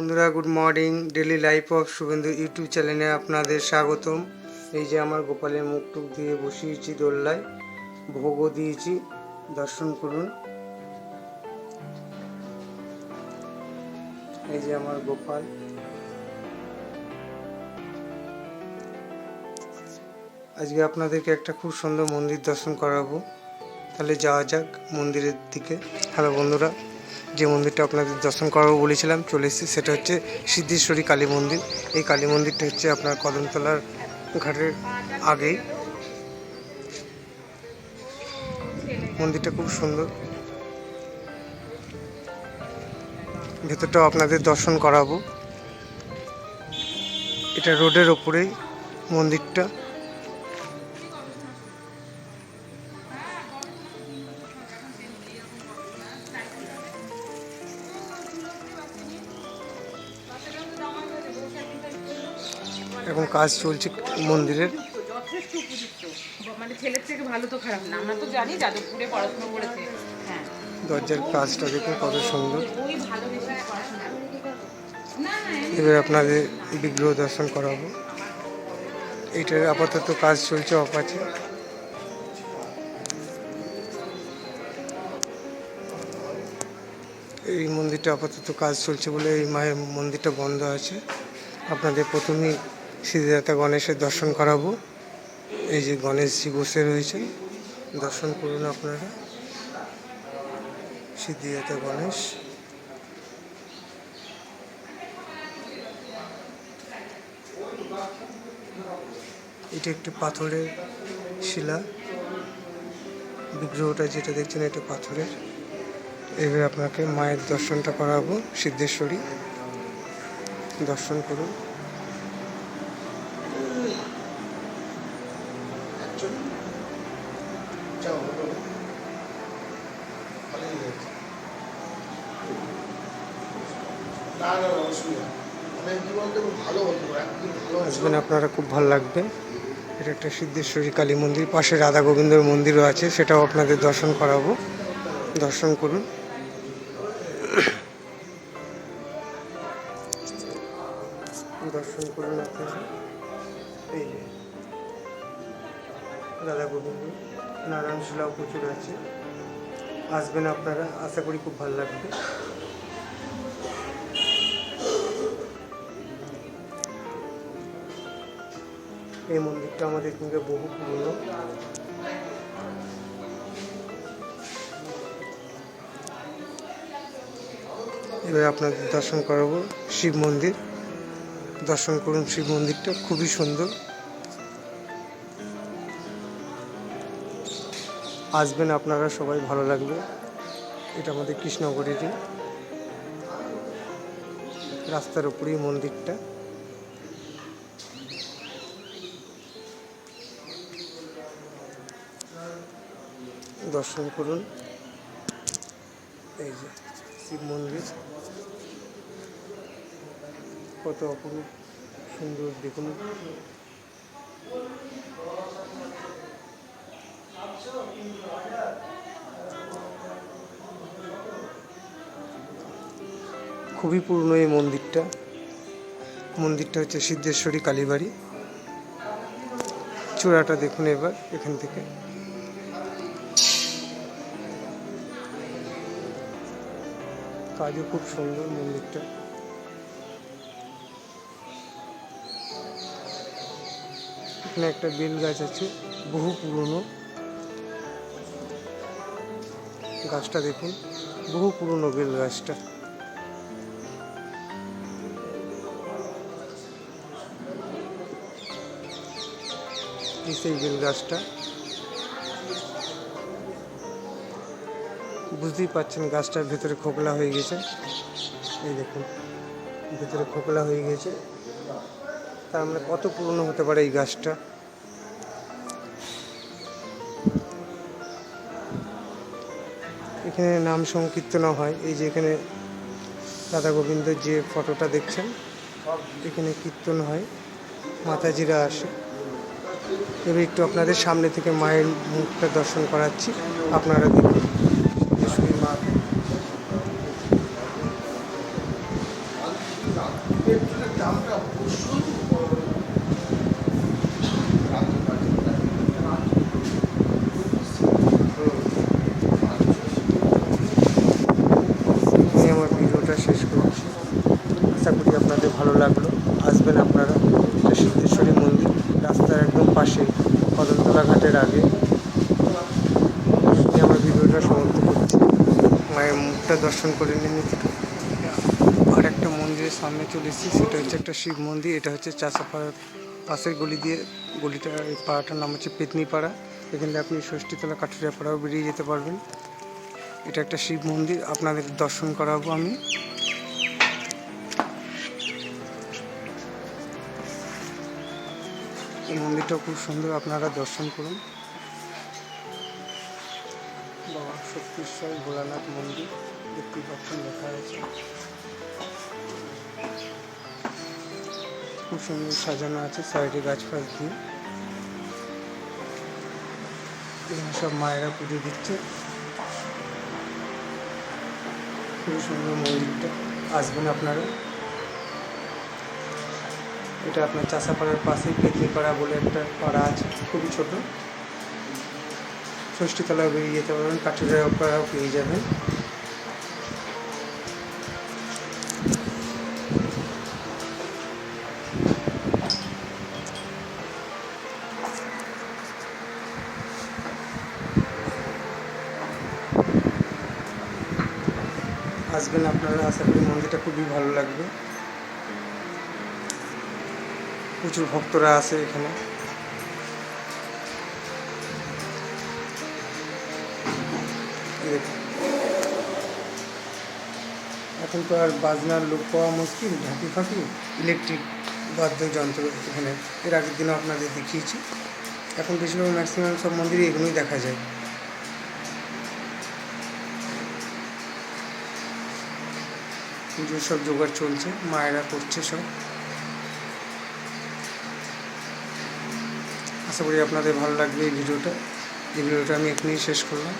বন্ধুরা good morning daily life of Shubhendu YouTube চ্যানেলে আপনাদের স্বাগতম। এই যে আমার গোপালের মুখ টুক দিয়ে বসিয়েছি দোল্লায়, ভোগও দিয়েছি, দর্শন করুন। এই যে আমার গোপাল। আজকে আপনাদেরকে একটা খুব সুন্দর মন্দির দর্শন করাবো। তাহলে যাওয়া যাক মন্দিরের দিকে। হ্যালো বন্ধুরা। যে মন্দিরটা আপনাদের দর্শন করাবো বলেছিলাম, চলে এসেছি। সেটা হচ্ছে সিদ্ধেশ্বরী কালী মন্দির। এই কালী মন্দিরটা হচ্ছে আপনার কদমতলার ঘাটের আগেই। মন্দিরটা খুব সুন্দর। ভেতরটাও আপনাদের দর্শন করাবো। এটা রোডের ওপরেই মন্দিরটা। এখন কাজ চলছে মন্দিরের। মানে ছেলের থেকে ভালো তো খারাপ না। আমরা তো জানি যাদবপুরে পড়াশোনা করেছে। হ্যাঁ। দরজার কাজটা দেখুন কত সুন্দর। এবার আপনাদের বিগ্রহ দর্শন করাবো। এইটার আপাতত কাজ চলছে অপাচে। এই মন্দিরটা আপাতত কাজ চলছে বলে এই মায়ের মন্দিরটা বন্ধ আছে। আপনাদের প্রথমেই সিদ্ধিদাতা গণেশের দর্শন করাবো। এই যে গণেশজি বসে রয়েছেন, দর্শন করুন আপনারা। সিদ্ধিদাতা গণেশ। এটা একটি পাথরের শিলা। বিগ্রহটা যেটা দেখছেন, এটা পাথরের। এবার আপনাকে মায়ের দর্শনটা করাবো, সিদ্ধেশ্বরী। দর্শন করুন। না না না, অসুবিধা। মানে আসবেন আপনারা খুব ভালো লাগবে। এটা একটা সিদ্ধেশ্বরী কালী মন্দির পাশে রাধা গোবিন্দর মন্দিরও আছে সেটাও আপনাদের দর্শন করাবো। দর্শন করুন। দর্শন করুন আপনারা। এই রাধা গোবিন্দ নারায়ণ শিলাও প্রচুর আছে। আসবেন আপনারা, আশা করি খুব ভালো লাগবে। এই মন্দিরটা আমাদের কিন্তু বহু পুরনো। এবার আপনাদের দর্শন করাবো শিব মন্দির। দর্শন করুন শিব মন্দিরটা, খুবই সুন্দর। আসবেন আপনারা, সবাই ভালো লাগবে। এটা আমাদের কৃষ্ণগড়েরই রাস্তার উপরেই মন্দিরটা। দর্শন করুন। এই যে শিব মন্দির। কত অপরূপ, সুন্দর, দেখুন। খুবই পুরনো এই মন্দিরটা। মন্দিরটা হচ্ছে সিদ্ধেশ্বরী কালীবাড়ি। চূড়াটা দেখুন এবার এখান থেকে। কাজও খুব সুন্দর মন্দিরটা। এখানে একটা বেল গাছ আছে, বহু পুরনো। গাছটা দেখুন, বহু পুরনো বেল গাছটা। সেই বেল গাছটা। বুঝতেই পাচ্ছেন গাছটার ভেতরে খোকলা হয়ে গেছে। এই দেখুন, ভেতরে খোকলা হয়ে গেছে। তার মানে কত পুরনো হতে পারে এই গাছটা? এখানে নাম সংকীর্তন হয়। এই যে এখানে দাদা গোবিন্দ যে ফটোটা দেখছেন, এখানে কীর্তন হয়। মাতাজিরা আসে। এবার একটু আপনাদের সামনে থেকে মায়ের মুখটা দর্শন করাচ্ছি। আপনারা দেখুন সিদ্ধেশ্বরী মা পেট্রোলের দামটা প্রচুর রাখতে পারছি না। এখানে আমার ভিডিওটা শেষ করছি আশা করি আপনাদের ভালো লাগল। আসবেন আপনারা। এটা সিদ্ধেশ্বরী মন্দির। রাস্তার একদম পাশে কদমতলা ঘাটের আগে আমার ভিডিওটা সমাপ্ত করছি। মায়ের মুখটা দর্শন করে নিন। আর একটা মন্দিরের সামনে চলে এসেছি। সেটা হচ্ছে একটা শিব মন্দির। এটা হচ্ছে চাষাপাড়ার পাশের গলি দিয়ে। গলিটা এই পাড়াটার নাম হচ্ছে পেতনি পাড়া এখানে আপনি ষষ্ঠীতলা কাঠুরিয়া পাড়াও বেরিয়ে যেতে পারবেন। এটা একটা শিব মন্দির। আপনাদের দর্শন করাবো আমি। এই মন্দিরটা খুব সুন্দর, আপনারা দর্শন করুন। বাবা শক্তিশ্বর ভোলানাথ মন্দির দেখতে পাচ্ছেন লেখা আছে। খুব সুন্দর সাজানো আছে সাইডে গাছ ফাছ দিয়ে। এখানে সব মায়েরা পুজো দিচ্ছে। খুব সুন্দর মন্দিরটা। আসবেন আপনারা। এটা আপনার চাষাপাড়ার পাশেই পেতনিপাড়া বলে একটা পাড়া আছে, খুবই ছোট। ষষ্ঠীতলা বেরিয়ে যেতে পারবেন কাঠুরিয়া পাড়াও পেয়ে যাবেন। আসবেন আপনারা, আশা করি মন্দিরটা খুবই ভালো লাগবে। প্রচুর ভক্তরা আসে এখানে। এখন তো আর বাজনার লোক পাওয়া মুশকিল, ঢাকি ফাঁকি ইলেকট্রিক বাদ্যযন্ত্র এখানে। এর আগের দিনও আপনাদের দেখিয়েছি। এখন বেশিরভাগ ম্যাক্সিমাম সব মন্দিরে এগুলোই দেখা যায়। পুজোর সব জোগাড় চলছে, মায়েরা করছে সব। আশা করি আপনাদের ভালো লাগবে এই ভিডিওটা। এই ভিডিওটা আমি এখানেই শেষ করলাম।